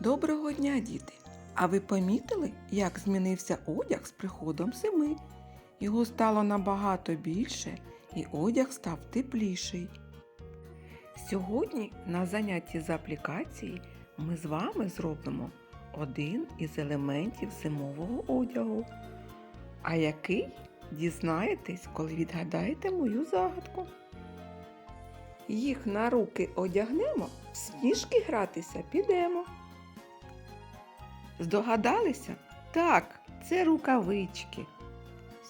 Доброго дня, діти! А ви помітили, як змінився одяг з приходом зими? Його стало набагато більше, і одяг став тепліший. Сьогодні на занятті з аплікації ми з вами зробимо один із елементів зимового одягу. А який дізнаєтесь, коли відгадаєте мою загадку. Їх на руки одягнемо, в сніжки гратися підемо. Здогадалися? Так, це рукавички.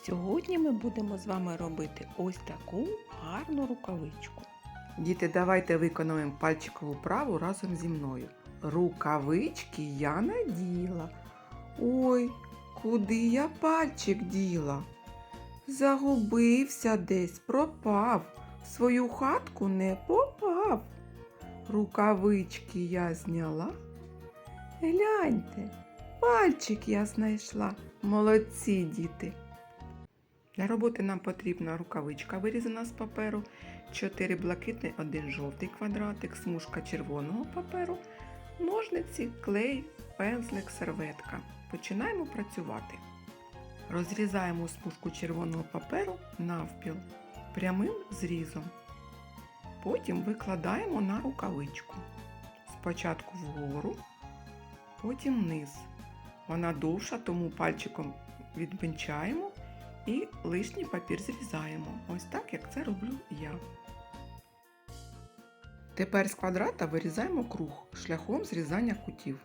Сьогодні ми будемо з вами робити ось таку гарну рукавичку. Діти, давайте виконуємо пальчикову праву разом зі мною. Рукавички я наділа. Ой, куди я пальчик діла? Загубився десь, пропав, в свою хатку не попав. Рукавички я зняла. Гляньте, пальчик я знайшла. Молодці діти. Для роботи нам потрібна рукавичка, вирізана з паперу, 4 блакитний, один жовтий квадратик, смужка червоного паперу, ножниці, клей, пензлик, серветка. Починаємо працювати. Розрізаємо смужку червоного паперу навпіл прямим зрізом. Потім викладаємо на рукавичку. Спочатку вгору, потім вниз. Вона довша, тому пальчиком відмічаємо і лишній папір зрізаємо. Ось так, як це роблю я. Тепер з квадрата вирізаємо круг шляхом зрізання кутів.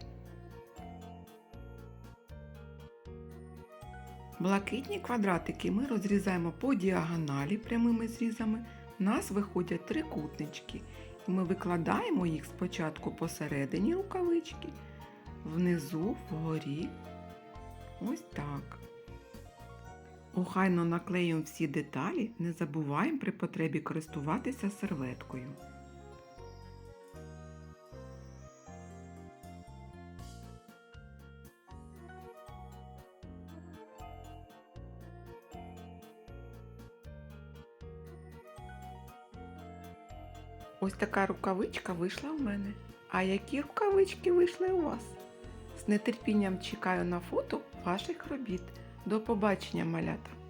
Блакитні квадратики ми розрізаємо по діагоналі прямими зрізами. У нас виходять трикутнички. І ми викладаємо їх спочатку посередині рукавички, внизу, вгорі. Ось так. Охайно наклеюємо всі деталі, не забуваємо при потребі користуватися серветкою. Ось така рукавичка вийшла у мене. А які рукавички вийшли у вас? З нетерпінням чекаю на фото ваших робіт. До побачення, малята!